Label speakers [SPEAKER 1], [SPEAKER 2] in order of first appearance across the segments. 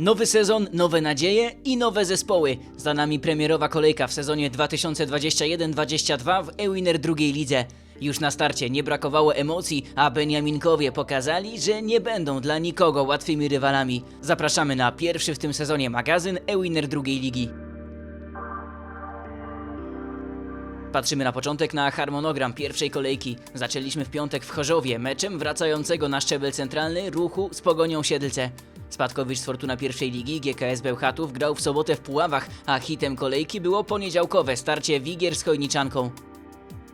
[SPEAKER 1] Nowy sezon, nowe nadzieje i nowe zespoły. Za nami premierowa kolejka w sezonie 2021-22 w Ewiner drugiej lidze. Już na starcie nie brakowało emocji, a Beniaminkowie pokazali, że nie będą dla nikogo łatwymi rywalami. Zapraszamy na pierwszy w tym sezonie magazyn Ewiner drugiej ligi. Patrzymy na początek na harmonogram pierwszej kolejki. Zaczęliśmy w piątek w Chorzowie, meczem wracającego na szczebel centralny ruchu z Pogonią Siedlce. Spadkowicz z Fortuna pierwszej ligi GKS Bełchatów grał w sobotę w Puławach, a hitem kolejki było poniedziałkowe starcie Wigier z Chojniczanką.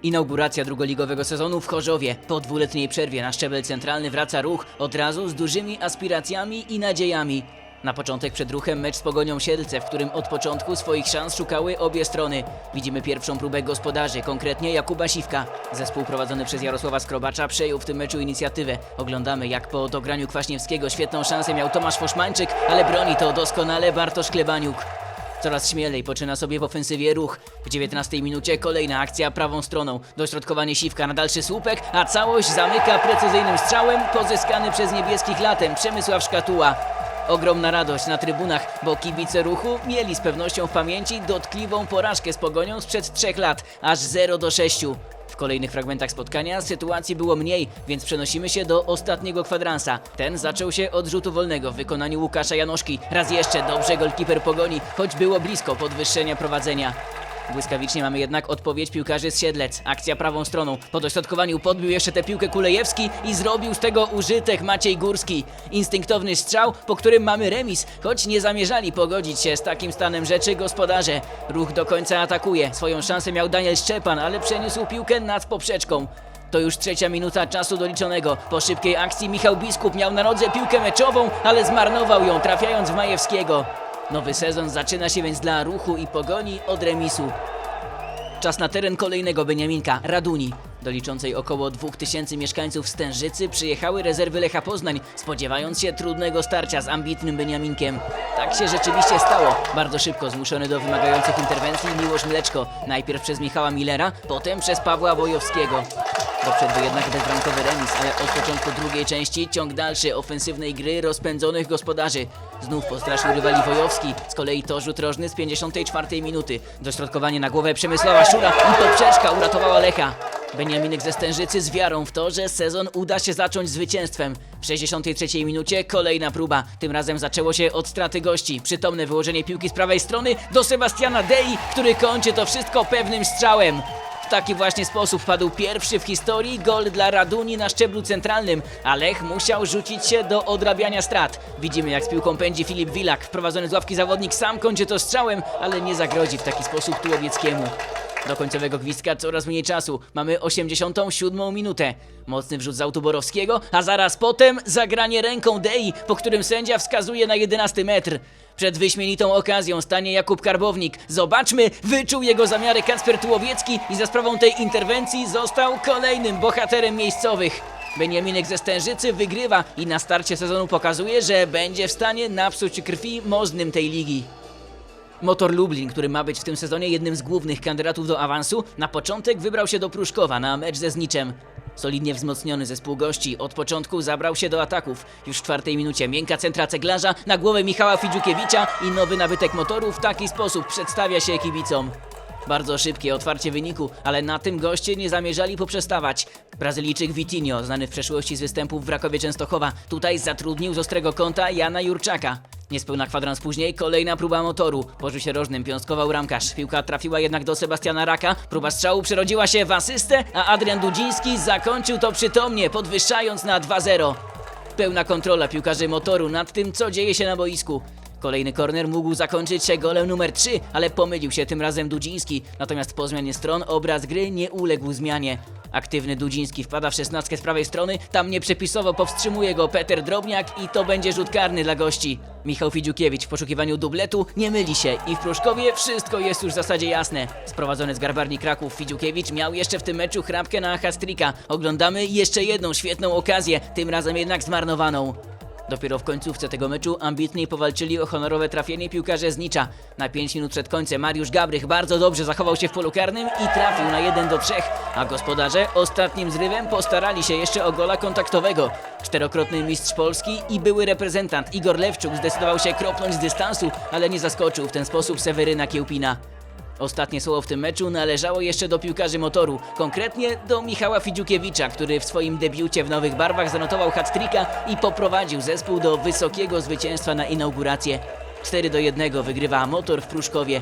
[SPEAKER 1] Inauguracja drugoligowego sezonu w Chorzowie. Po dwuletniej przerwie na szczebel centralny wraca ruch, od razu z dużymi aspiracjami i nadziejami. Na początek przed ruchem mecz z Pogonią Siedlce, w którym od początku swoich szans szukały obie strony. Widzimy pierwszą próbę gospodarzy, konkretnie Jakuba Siwka. Zespół prowadzony przez Jarosława Skrobacza przejął w tym meczu inicjatywę. Oglądamy jak po dograniu Kwaśniewskiego świetną szansę miał Tomasz Foszmańczyk, ale broni to doskonale Bartosz Klebaniuk. Coraz śmielej poczyna sobie w ofensywie ruch. W 19 minucie kolejna akcja prawą stroną. Dośrodkowanie siwka na dalszy słupek, a całość zamyka precyzyjnym strzałem pozyskany przez niebieskich latem Przemysław Szkatuła. Ogromna radość na trybunach, bo kibice ruchu mieli z pewnością w pamięci dotkliwą porażkę z pogonią sprzed trzech lat, aż 0 do 6. W kolejnych fragmentach spotkania sytuacji było mniej, więc przenosimy się do ostatniego kwadransa. Ten zaczął się od rzutu wolnego w wykonaniu Łukasza Janoszki. Raz jeszcze dobrze golkiper pogoni, choć było blisko podwyższenia prowadzenia. Błyskawicznie mamy jednak odpowiedź piłkarzy z Siedlec. Akcja prawą stroną. Po dośrodkowaniu podbił jeszcze tę piłkę Kulejewski i zrobił z tego użytek Maciej Górski. Instynktowny strzał, po którym mamy remis, choć nie zamierzali pogodzić się z takim stanem rzeczy gospodarze. Ruch do końca atakuje. Swoją szansę miał Daniel Szczepan, ale przeniósł piłkę nad poprzeczką. To już trzecia minuta czasu doliczonego. Po szybkiej akcji Michał Biskup miał na nodze piłkę meczową, ale zmarnował ją, trafiając w Majewskiego. Nowy sezon zaczyna się więc dla ruchu i pogoni od remisu. Czas na teren kolejnego Beniaminka, Raduni. Do liczącej około 2000 mieszkańców Stężycy przyjechały rezerwy Lecha Poznań, spodziewając się trudnego starcia z ambitnym Beniaminkiem. Tak się rzeczywiście stało. Bardzo szybko zmuszony do wymagających interwencji Miłosz Mleczko. Najpierw przez Michała Millera, potem przez Pawła Wojowskiego. Do przerwy jednak bezbramkowy remis, ale od początku drugiej części ciąg dalszy ofensywnej gry rozpędzonych gospodarzy. Znów postraszył rywali Wojowski, z kolei to rzut rożny z 54 minuty. Dośrodkowanie na głowę Przemysława Szura i poprzeczka uratowała Lecha. Beniaminek ze Stężycy z wiarą w to, że sezon uda się zacząć zwycięstwem. W 63 minucie kolejna próba. Tym razem zaczęło się od straty gości. Przytomne wyłożenie piłki z prawej strony do Sebastiana Dei, który kończy to wszystko pewnym strzałem. W taki właśnie sposób padł pierwszy w historii gol dla Raduni na szczeblu centralnym, a Lech musiał rzucić się do odrabiania strat. Widzimy jak z piłką pędzi Filip Wilak, wprowadzony z ławki zawodnik sam kończy to strzałem, ale nie zagrodzi w taki sposób Tułowieckiemu. Do końcowego gwizdka coraz mniej czasu. Mamy 87 minutę. Mocny wrzut z Autoborowskiego, a zaraz potem zagranie ręką Dei, po którym sędzia wskazuje na 11 metr. Przed wyśmienitą okazją stanie Jakub Karbownik. Zobaczmy, wyczuł jego zamiary Kacper Tułowiecki i za sprawą tej interwencji został kolejnym bohaterem miejscowych. Beniaminek ze Stężycy wygrywa i na starcie sezonu pokazuje, że będzie w stanie napsuć krwi możnym tej ligi. Motor Lublin, który ma być w tym sezonie jednym z głównych kandydatów do awansu, na początek wybrał się do Pruszkowa na mecz ze Zniczem. Solidnie wzmocniony zespół gości od początku zabrał się do ataków. Już w czwartej minucie miękka centra ceglarza na głowę Michała Fidziukiewicza i nowy nabytek motoru w taki sposób przedstawia się kibicom. Bardzo szybkie otwarcie wyniku, ale na tym goście nie zamierzali poprzestawać. Brazylijczyk Vitinho, znany w przeszłości z występów w Rakowie Częstochowa, tutaj zatrudnił z ostrego kąta Jana Jurczaka. Niespełna kwadrans później kolejna próba motoru. Pożył się rożnym, piąskował ramkarz. Piłka trafiła jednak do Sebastiana Raka. Próba strzału przerodziła się w asystę, a Adrian Dudziński zakończył to przytomnie, podwyższając na 2-0. Pełna kontrola piłkarzy motoru nad tym, co dzieje się na boisku. Kolejny korner mógł zakończyć się golem numer 3, ale pomylił się tym razem Dudziński. Natomiast po zmianie stron obraz gry nie uległ zmianie. Aktywny Dudziński wpada w szesnastkę z prawej strony, tam nieprzepisowo powstrzymuje go Peter Drobniak i to będzie rzut karny dla gości. Michał Fidziukiewicz w poszukiwaniu dubletu nie myli się i w Pruszkowie wszystko jest już w zasadzie jasne. Sprowadzony z Garbarni Kraków Fidziukiewicz miał jeszcze w tym meczu chrapkę na hastrika. Oglądamy jeszcze jedną świetną okazję, tym razem jednak zmarnowaną. Dopiero w końcówce tego meczu ambitniej powalczyli o honorowe trafienie piłkarze z Nicza. Na 5 minut przed końcem Mariusz Gabrych bardzo dobrze zachował się w polu karnym i trafił na 1 do 3, a gospodarze ostatnim zrywem postarali się jeszcze o gola kontaktowego. Czterokrotny mistrz Polski i były reprezentant Igor Lewczuk zdecydował się kropnąć z dystansu, ale nie zaskoczył w ten sposób Seweryna Kiełpina. Ostatnie słowo w tym meczu należało jeszcze do piłkarzy motoru, konkretnie do Michała Fidziukiewicza, który w swoim debiucie w nowych barwach zanotował hat-tricka i poprowadził zespół do wysokiego zwycięstwa na inaugurację. 4 do 1 wygrywa motor w Pruszkowie.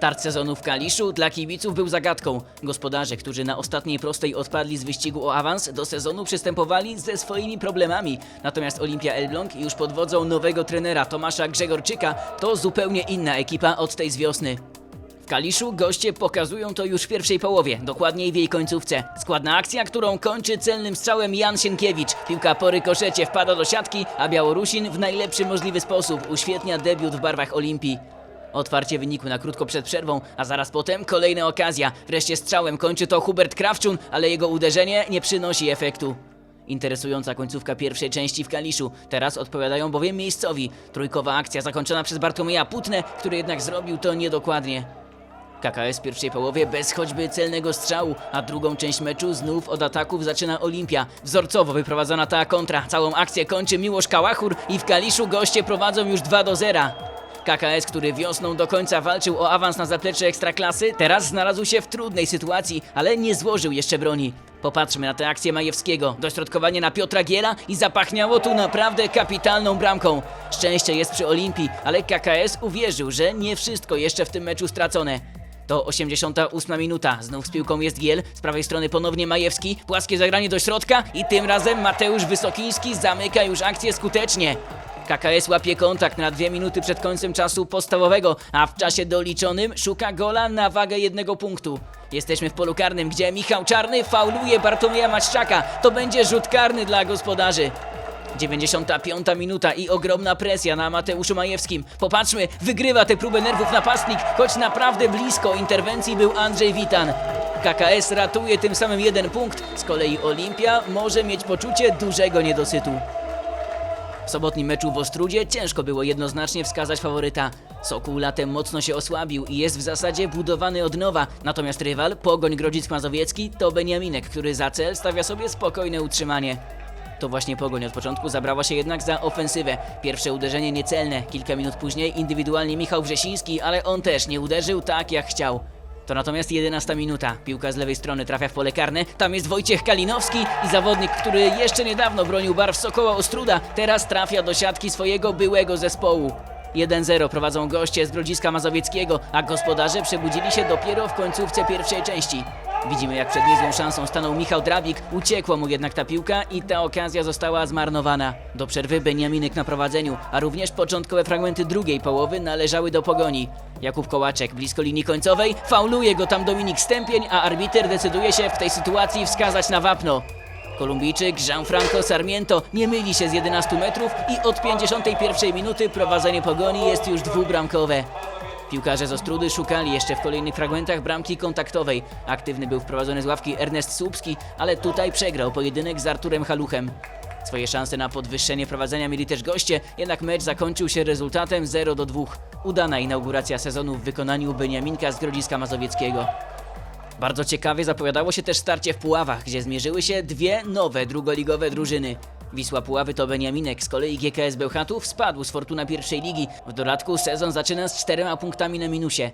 [SPEAKER 1] Start sezonu w Kaliszu dla kibiców był zagadką. Gospodarze, którzy na ostatniej prostej odpadli z wyścigu o awans, do sezonu przystępowali ze swoimi problemami. Natomiast Olimpia Elbląg już pod wodzą nowego trenera Tomasza Grzegorczyka to zupełnie inna ekipa od tej z wiosny. Kaliszu goście pokazują to już w pierwszej połowie, dokładniej w jej końcówce. Składna akcja, którą kończy celnym strzałem Jan Sienkiewicz. Piłka po rykoszecie wpada do siatki, a Białorusin w najlepszy możliwy sposób uświetnia debiut w barwach Olimpii. Otwarcie wyniku na krótko przed przerwą, a zaraz potem kolejna okazja. Wreszcie strzałem kończy to Hubert Krawczun, ale jego uderzenie nie przynosi efektu. Interesująca końcówka pierwszej części w Kaliszu. Teraz odpowiadają bowiem miejscowi. Trójkowa akcja zakończona przez Bartłomieja Putnę, który jednak zrobił to niedokładnie. KKS w pierwszej połowie bez choćby celnego strzału, a drugą część meczu znów od ataków zaczyna Olimpia. Wzorcowo wyprowadzona ta kontra. Całą akcję kończy Miłosz Kałachur i w Kaliszu goście prowadzą już 2 do 0. KKS, który wiosną do końca walczył o awans na zaplecze ekstraklasy, teraz znalazł się w trudnej sytuacji, ale nie złożył jeszcze broni. Popatrzmy na tę akcję Majewskiego. Dośrodkowanie na Piotra Giela i zapachniało tu naprawdę kapitalną bramką. Szczęście jest przy Olimpii, ale KKS uwierzył, że nie wszystko jeszcze w tym meczu stracone. To 88 minuta. Znów z piłką jest Giel. Z prawej strony ponownie Majewski. Płaskie zagranie do środka i tym razem Mateusz Wysokiński zamyka już akcję skutecznie. KKS łapie kontakt na dwie minuty przed końcem czasu podstawowego, a w czasie doliczonym szuka gola na wagę jednego punktu. Jesteśmy w polu karnym, gdzie Michał Czarny fauluje Bartłomieja Maćczaka. To będzie rzut karny dla gospodarzy. 95 minuta i ogromna presja na Mateuszu Majewskim. Popatrzmy, wygrywa tę próbę nerwów napastnik, choć naprawdę blisko interwencji był Andrzej Witan. KKS ratuje tym samym jeden punkt, z kolei Olimpia może mieć poczucie dużego niedosytu. W sobotnim meczu w Ostrudzie ciężko było jednoznacznie wskazać faworyta. Sokół latem mocno się osłabił i jest w zasadzie budowany od nowa, natomiast rywal, Pogoń Grodzisk Mazowiecki, to Beniaminek, który za cel stawia sobie spokojne utrzymanie. To właśnie Pogoń od początku zabrała się jednak za ofensywę. Pierwsze uderzenie niecelne, kilka minut później indywidualnie Michał Wrzesiński, ale on też nie uderzył tak jak chciał. To natomiast 11 minuta. Piłka z lewej strony trafia w pole karne. Tam jest Wojciech Kalinowski i zawodnik, który jeszcze niedawno bronił barw Sokoła Ostruda, teraz trafia do siatki swojego byłego zespołu. 1-0 prowadzą goście z Grodziska Mazowieckiego, a gospodarze przebudzili się dopiero w końcówce pierwszej części. Widzimy jak przed niezłą szansą stanął Michał Drabik, uciekła mu jednak ta piłka i ta okazja została zmarnowana. Do przerwy Beniaminek na prowadzeniu, a również początkowe fragmenty drugiej połowy należały do pogoni. Jakub Kołaczek blisko linii końcowej, fauluje go tam Dominik Stępień, a arbiter decyduje się w tej sytuacji wskazać na wapno. Kolumbijczyk Gianfranco Sarmiento nie myli się z 11 metrów i od 51 minuty prowadzenie pogoni jest już dwubramkowe. Piłkarze z Ostrudy szukali jeszcze w kolejnych fragmentach bramki kontaktowej. Aktywny był wprowadzony z ławki Ernest Słupski, ale tutaj przegrał pojedynek z Arturem Haluchem. Swoje szanse na podwyższenie prowadzenia mieli też goście, jednak mecz zakończył się rezultatem 0 do 2. Udana inauguracja sezonu w wykonaniu Beniaminka z Grodziska Mazowieckiego. Bardzo ciekawie zapowiadało się też starcie w Puławach, gdzie zmierzyły się dwie nowe drugoligowe drużyny. Wisła Puławy to Beniaminek, z kolei GKS Bełchatów spadł z Fortuna pierwszej ligi. W dodatku sezon zaczyna z czterema punktami na minusie.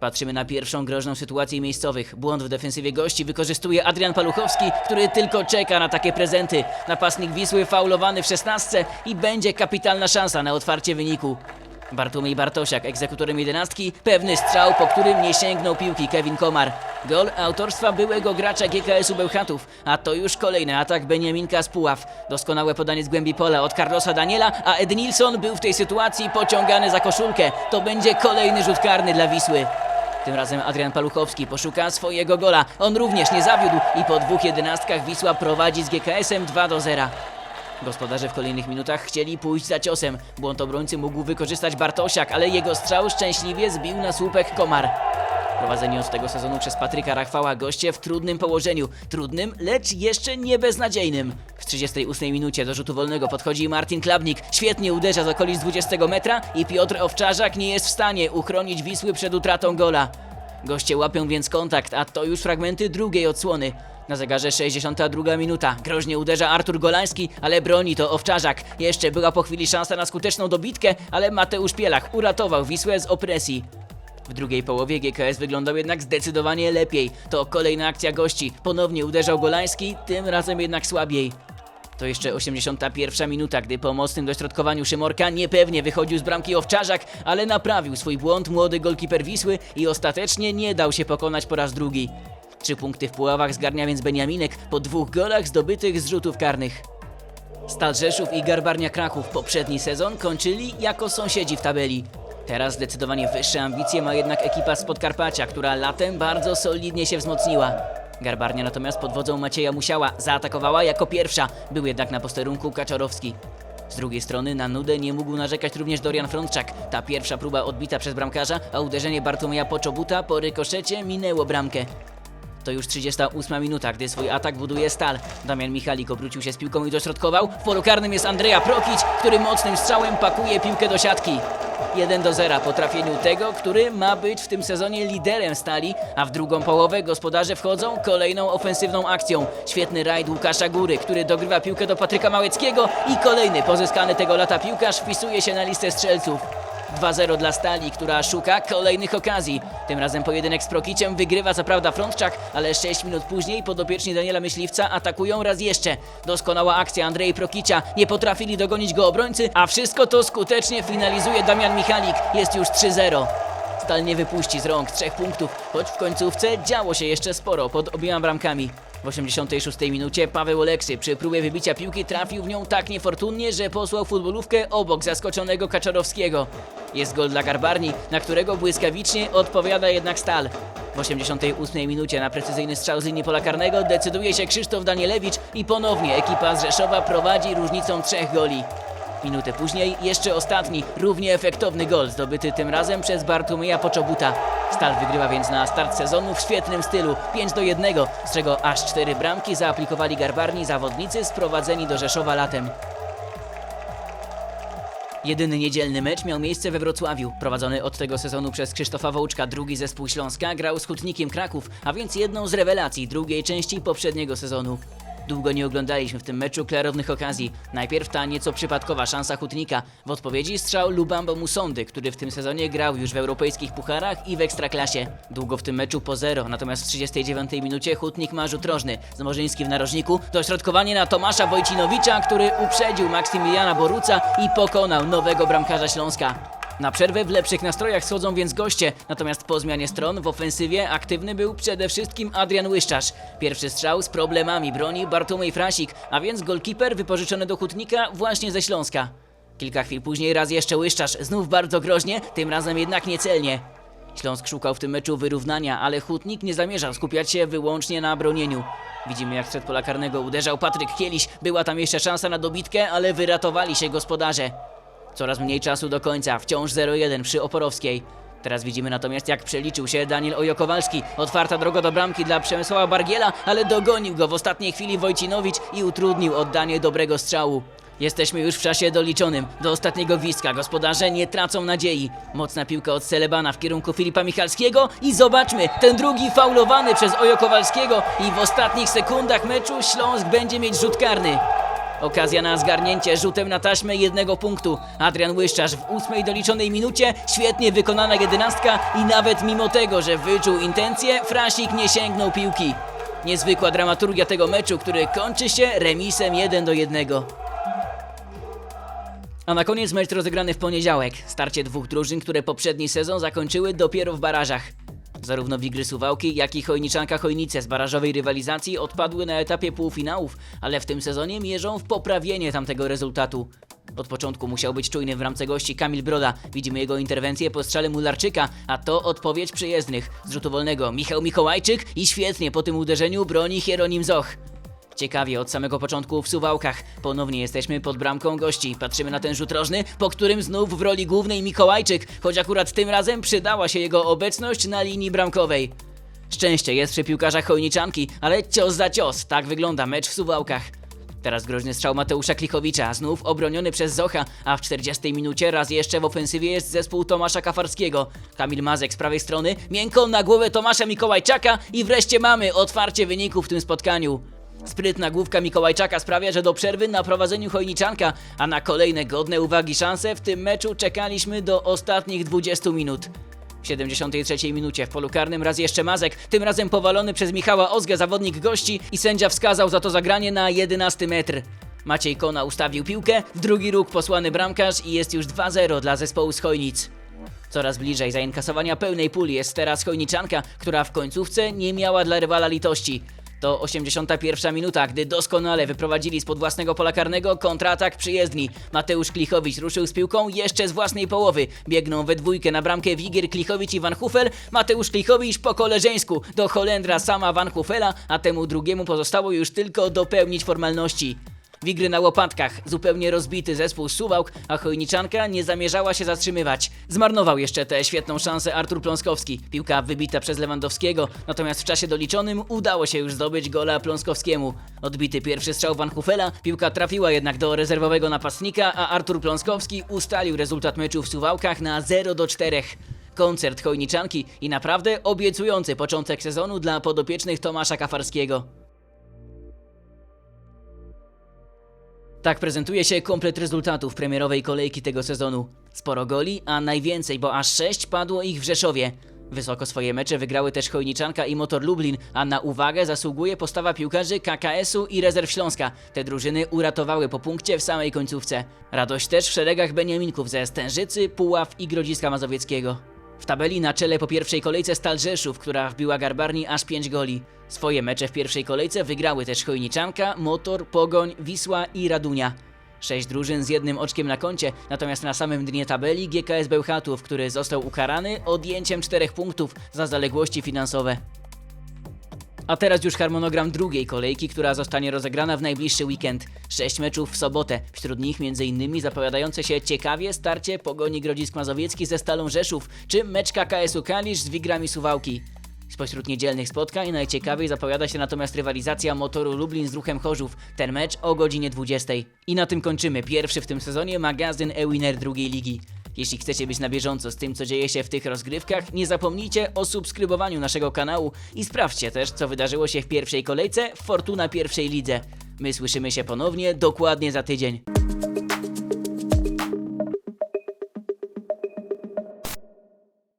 [SPEAKER 1] Patrzymy na pierwszą groźną sytuację miejscowych. Błąd w defensywie gości wykorzystuje Adrian Paluchowski, który tylko czeka na takie prezenty. Napastnik Wisły faulowany w szesnastce i będzie kapitalna szansa na otwarcie wyniku. Bartłomiej Bartosiak, egzekutorem jedenastki, pewny strzał, po którym nie sięgnął piłki Kevin Komar. Gol autorstwa byłego gracza GKS-u Bełchatów, a to już kolejny atak Beniaminka z Puław. Doskonałe podanie z głębi pola od Carlosa Daniela, a Ed Nilsson był w tej sytuacji pociągany za koszulkę. To będzie kolejny rzut karny dla Wisły. Tym razem Adrian Paluchowski poszuka swojego gola. On również nie zawiódł i po dwóch jedenastkach Wisła prowadzi z GKS-em 2 do 0. Gospodarze w kolejnych minutach chcieli pójść za ciosem. Błąd obrońcy mógł wykorzystać Bartosiak, ale jego strzał szczęśliwie zbił na słupek Komar. Prowadzeni od tego sezonu przez Patryka Rachwała goście w trudnym położeniu. Trudnym, lecz jeszcze nie beznadziejnym. W 38 minucie do rzutu wolnego podchodzi Martin Klabnik. Świetnie uderza z okolic 20 metra i Piotr Owczarzak nie jest w stanie uchronić Wisły przed utratą gola. Goście łapią więc kontakt, a to już fragmenty drugiej odsłony. Na zegarze 62 minuta. Groźnie uderza Artur Golański, ale broni to Owczarzak. Jeszcze była po chwili szansa na skuteczną dobitkę, ale Mateusz Pielach uratował Wisłę z opresji. W drugiej połowie GKS wyglądał jednak zdecydowanie lepiej. To kolejna akcja gości. Ponownie uderzał Golański, tym razem jednak słabiej. To jeszcze 81 minuta, gdy po mocnym dośrodkowaniu Szymorka niepewnie wychodził z bramki Owczarzak, ale naprawił swój błąd młody golkiper Wisły i ostatecznie nie dał się pokonać po raz drugi. Trzy punkty w Puławach zgarnia więc Beniaminek po dwóch golach zdobytych z rzutów karnych. Stal Rzeszów i Garbarnia Kraków poprzedni sezon kończyli jako sąsiedzi w tabeli. Teraz zdecydowanie wyższe ambicje ma jednak ekipa z Podkarpacia, która latem bardzo solidnie się wzmocniła. Garbarnia natomiast pod wodzą Macieja Musiała zaatakowała jako pierwsza, był jednak na posterunku Kaczorowski. Z drugiej strony na nudę nie mógł narzekać również Dorian Frączak. Ta pierwsza próba odbita przez bramkarza, a uderzenie Bartłomieja Poczobuta po rykoszecie minęło bramkę. To już 38 minuta, gdy swój atak buduje Stal. Damian Michalik obrócił się z piłką i dośrodkował. W polu karnym jest Andrea Prokic, który mocnym strzałem pakuje piłkę do siatki. 1 do 0 po trafieniu tego, który ma być w tym sezonie liderem Stali, a w drugą połowę gospodarze wchodzą kolejną ofensywną akcją. Świetny rajd Łukasza Góry, który dogrywa piłkę do Patryka Małeckiego i kolejny pozyskany tego lata piłkarz wpisuje się na listę strzelców. 2-0 dla Stali, która szuka kolejnych okazji. Tym razem pojedynek z Prokiciem wygrywa co prawda Frączczak, ale 6 minut później podopieczni Daniela Myśliwca atakują raz jeszcze. Doskonała akcja Andrzej Prokicia, nie potrafili dogonić go obrońcy, a wszystko to skutecznie finalizuje Damian Michalik. Jest już 3-0. Stal nie wypuści z rąk trzech punktów, choć w końcówce działo się jeszcze sporo pod obiema bramkami. W 86 minucie Paweł Oleksy przy próbie wybicia piłki trafił w nią tak niefortunnie, że posłał futbolówkę obok zaskoczonego Kaczorowskiego. Jest gol dla Garbarni, na którego błyskawicznie odpowiada jednak Stal. W 88 minucie na precyzyjny strzał z linii pola karnego decyduje się Krzysztof Danielewicz i ponownie ekipa z Rzeszowa prowadzi różnicą trzech goli. Minutę później jeszcze ostatni, równie efektowny gol, zdobyty tym razem przez Bartłomieja Poczobuta. Stal wygrywa więc na start sezonu w świetnym stylu, 5 do 1, z czego aż 4 bramki zaaplikowali garbarni zawodnicy sprowadzeni do Rzeszowa latem. Jedyny niedzielny mecz miał miejsce we Wrocławiu. Prowadzony od tego sezonu przez Krzysztofa Wołczka drugi zespół Śląska grał z Hutnikiem Kraków, a więc jedną z rewelacji drugiej części poprzedniego sezonu. Długo nie oglądaliśmy w tym meczu klarownych okazji. Najpierw ta nieco przypadkowa szansa Hutnika. W odpowiedzi strzał Lubambo Musondy, który w tym sezonie grał już w europejskich pucharach i w ekstraklasie. Długo w tym meczu po zero, natomiast w 39 minucie Hutnik ma rzut rożny. Zmorzyński w narożniku, dośrodkowanie na Tomasza Wojcinowicza, który uprzedził Maksymiliana Boruca i pokonał nowego bramkarza Śląska. Na przerwę w lepszych nastrojach schodzą więc goście, natomiast po zmianie stron w ofensywie aktywny był przede wszystkim Adrian Łyszczarz. Pierwszy strzał z problemami broni Bartłomiej Frasik, a więc golkiper wypożyczony do Hutnika właśnie ze Śląska. Kilka chwil później raz jeszcze Łyszczarz, znów bardzo groźnie, tym razem jednak niecelnie. Śląsk szukał w tym meczu wyrównania, ale Hutnik nie zamierzał skupiać się wyłącznie na bronieniu. Widzimy jak przed pola karnego uderzał Patryk Kieliś, była tam jeszcze szansa na dobitkę, ale wyratowali się gospodarze. Coraz mniej czasu do końca, wciąż 0-1 przy Oporowskiej. Teraz widzimy natomiast jak przeliczył się Daniel Ojokowalski. Otwarta droga do bramki dla Przemysława Bargiela, ale dogonił go w ostatniej chwili Wojcinowicz i utrudnił oddanie dobrego strzału. Jesteśmy już w czasie doliczonym. Do ostatniego gwizdka gospodarze nie tracą nadziei. Mocna piłka od Celebana w kierunku Filipa Michalskiego i zobaczmy, ten drugi faulowany przez Ojokowalskiego i w ostatnich sekundach meczu Śląsk będzie mieć rzut karny. Okazja na zgarnięcie rzutem na taśmę jednego punktu. Adrian Łyszczarz w ósmej doliczonej minucie, świetnie wykonana jedenastka i nawet mimo tego, że wyczuł intencje, Frasik nie sięgnął piłki. Niezwykła dramaturgia tego meczu, który kończy się remisem 1 do 1. A na koniec mecz rozegrany w poniedziałek. Starcie dwóch drużyn, które poprzedni sezon zakończyły dopiero w barażach. Zarówno Wigry Suwałki, jak i Chojniczanka Chojnice z barażowej rywalizacji odpadły na etapie półfinałów, ale w tym sezonie mierzą w poprawienie tamtego rezultatu. Od początku musiał być czujny w ramce gości Kamil Broda. Widzimy jego interwencję po strzale Mularczyka, a to odpowiedź przyjezdnych. Z rzutu wolnego Michał Mikołajczyk i świetnie po tym uderzeniu broni Hieronim Zoch. Ciekawie od samego początku w Suwałkach. Ponownie jesteśmy pod bramką gości. Patrzymy na ten rzut rożny, po którym znów w roli głównej Mikołajczyk, choć akurat tym razem przydała się jego obecność na linii bramkowej. Szczęście jest przy piłkarzach Chojniczanki, ale cios za cios. Tak wygląda mecz w Suwałkach. Teraz groźny strzał Mateusza Klichowicza, znów obroniony przez Zocha, a w 40 minucie raz jeszcze w ofensywie jest zespół Tomasza Kafarskiego. Kamil Mazek z prawej strony, miękko na głowę Tomasza Mikołajczaka i wreszcie mamy otwarcie wyniku w tym spotkaniu. Sprytna główka Mikołajczaka sprawia, że do przerwy na prowadzeniu Chojniczanka, a na kolejne godne uwagi szanse w tym meczu czekaliśmy do ostatnich 20 minut. W 73 minucie w polu karnym raz jeszcze Mazek, tym razem powalony przez Michała Ozgę, zawodnik gości i sędzia wskazał za to zagranie na 11 metr. Maciej Kona ustawił piłkę, w drugi róg posłany bramkarz i jest już 2-0 dla zespołu z Chojnic. Coraz bliżej zainkasowania pełnej puli jest teraz Chojniczanka, która w końcówce nie miała dla rywala litości. To 81 minuta, gdy doskonale wyprowadzili spod własnego pola karnego kontratak przyjezdni. Mateusz Klichowicz ruszył z piłką jeszcze z własnej połowy. Biegną we dwójkę na bramkę Wigier, Klichowicz i Van Hufel. Mateusz Klichowicz po koleżeńsku do Holendra sama Van Hufela, a temu drugiemu pozostało już tylko dopełnić formalności. Wigry na łopatkach, zupełnie rozbity zespół Suwałk, a Chojniczanka nie zamierzała się zatrzymywać. Zmarnował jeszcze tę świetną szansę Artur Pląskowski. Piłka wybita przez Lewandowskiego, natomiast w czasie doliczonym udało się już zdobyć gola Pląskowskiemu. Odbity pierwszy strzał Van Hufela, piłka trafiła jednak do rezerwowego napastnika, a Artur Pląskowski ustalił rezultat meczu w Suwałkach na 0 do 4. Koncert Chojniczanki i naprawdę obiecujący początek sezonu dla podopiecznych Tomasza Kafarskiego. Tak prezentuje się komplet rezultatów premierowej kolejki tego sezonu. Sporo goli, a najwięcej, bo aż 6 padło ich w Rzeszowie. Wysoko swoje mecze wygrały też Chojniczanka i Motor Lublin, a na uwagę zasługuje postawa piłkarzy KKS-u i Rezerw Śląska. Te drużyny uratowały po punkcie w samej końcówce. Radość też w szeregach Beniaminków ze Stężycy, Puław i Grodziska Mazowieckiego. W tabeli na czele po pierwszej kolejce Stal Rzeszów, która wbiła Garbarni aż 5 goli. Swoje mecze w pierwszej kolejce wygrały też Chojniczanka, Motor, Pogoń, Wisła i Radunia. Sześć drużyn z jednym oczkiem na koncie, natomiast na samym dnie tabeli GKS Bełchatów, który został ukarany odjęciem czterech punktów za zaległości finansowe. A teraz już harmonogram drugiej kolejki, która zostanie rozegrana w najbliższy weekend. Sześć meczów w sobotę, wśród nich m.in. zapowiadające się ciekawie starcie Pogoni Grodzisk Mazowiecki ze Stalą Rzeszów, czy mecz KKS-u Kalisz z Wigrami Suwałki. Spośród niedzielnych spotkań najciekawiej zapowiada się natomiast rywalizacja Motoru Lublin z Ruchem Chorzów. Ten mecz o godzinie 20. I na tym kończymy pierwszy w tym sezonie magazyn e-winner drugiej ligi. Jeśli chcecie być na bieżąco z tym, co dzieje się w tych rozgrywkach, nie zapomnijcie o subskrybowaniu naszego kanału i sprawdźcie też, co wydarzyło się w pierwszej kolejce w Fortuna pierwszej lidze. My słyszymy się ponownie dokładnie za tydzień.